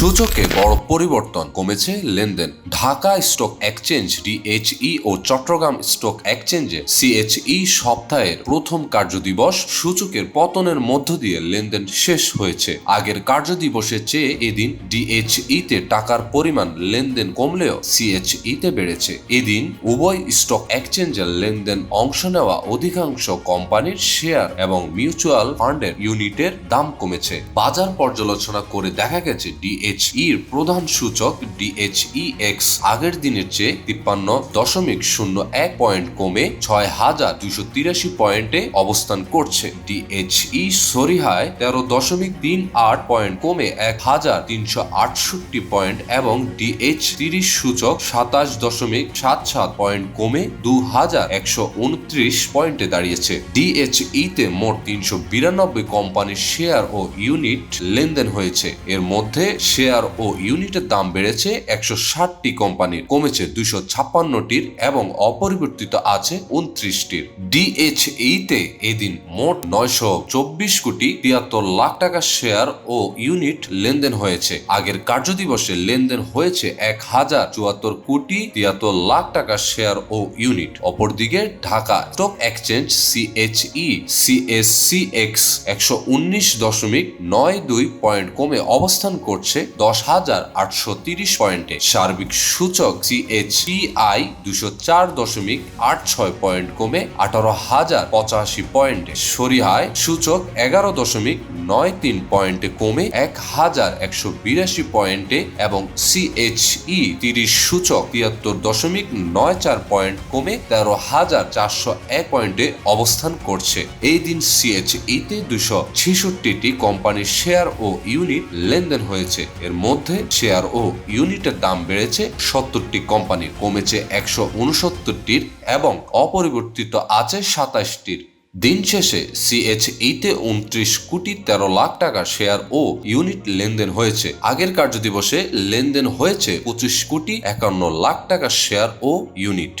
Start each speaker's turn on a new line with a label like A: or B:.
A: সূচকে বড় পরিবর্তন কমেছে লেনদেন। ঢাকা স্টক এক্সচেঞ্জ, ডিএইচই ও চট্টগ্রাম স্টক এক্সচেঞ্জে সিএইচই সপ্তাহের প্রথম কার্যদিবস সূচকের পতনের মধ্য দিয়ে লেনদেন শেষ হয়েছে। আগের কার্যদিবসের চেয়ে এদিন ডিএইচই তে টাকার পরিমাণ লেনদেন কমলেও সিএইচই তে বেড়েছে। এদিন উভয় স্টক এক্সচেঞ্জের লেনদেন অংশ নেওয়া অধিকাংশ কোম্পানির শেয়ার এবং মিউচুয়াল ফান্ডের ইউনিটের দাম কমেছে। বাজার পর্যালোচনা করে দেখা গেছে ডিএইচই এর প্রধান সূচক ডিএইচই এক্স আগের দিনের চেয়ে তিপ্পান্ন দশমিক শূন্য এক পয়েন্ট কমে ছয় হাজার দুইশো তিরাশি পয়েন্টে অবস্থান করছে। ডিএইচই সরিহায় তেরো দশমিক তিন আট পয়েন্ট কমে এক হাজার তিনশো আটষট্টি পয়েন্ট এবং ডিএইচ তিরিশ সূচক সাতাশ দশমিক সাত সাত পয়েন্ট কমে দু হাজার একশো উনত্রিশ পয়েন্টে দাঁড়িয়েছে। ডিএইচই তে মোট তিনশো বিরানব্বই কোম্পানির শেয়ার ও ইউনিট লেনদেন হয়েছে। এর মধ্যে শেয়ার ও ইউনিটের দাম বেড়েছে একশো ষাটটি কোম্পানির, কমেছে দুইশো ছাপ্পান্নটির এবং অপরিবর্তিত আছে উনত্রিশটির। ডিএইচই তে এদিন মোট নয়শো চব্বিশ কোটি তিয়াত্তর লাখ টাকা শেয়ার ও ইউনিট লেনদেন হয়েছে। আগের কার্যদিবসে লেনদেন হয়েছে এক হাজার চুয়াত্তর কোটি তিয়াত্তর লাখ টাকা শেয়ার ও ইউনিট। অপরদিকে Dhaka stock exchange CHE CSC X একশো উনিশ দশমিক নয় দুই পয়েন্ট কমে অবস্থান করছে দশ হাজার আটশো তিরিশ পয়েন্টে। সার্বিক সূচক সিএইচপিআই দুশো চার দশমিক আট ছয় পয়েন্ট কমে আঠারো হাজার পঁচাশি পয়েন্টে। সরিহায় সূচক এগারো দশমিক নয় তিন পয়েন্টে কমে এক হাজার একশো বিরাশি পয়েন্টে এবং সিএইচই তিরিশ সূচক তিয়াত্তর দশমিক নয় চার পয়েন্ট কমে তেরো হাজার চারশো এক পয়েন্টে অবস্থান করছে। এই দিন সিএইচই তে দুশো ছেষট্টিটি কোম্পানির শেয়ার ও ইউনিট লেনদেন হয়েছে। এর মধ্যে শেয়ার ও ইউনিটের দাম বেড়েছে সত্তরটি কোম্পানির কমেছে একশো উনসত্তরটির এবং অপরিবর্তিত আছে সাতাশটির। দিন শেষে সিএইচই তে উনত্রিশ কোটি তেরো লাখ টাকা শেয়ার ও ইউনিট লেনদেন হয়েছে। আগের কার্যদিবসে লেনদেন হয়েছে পঁচিশ কোটি একান্ন লাখ টাকা শেয়ার ও ইউনিট।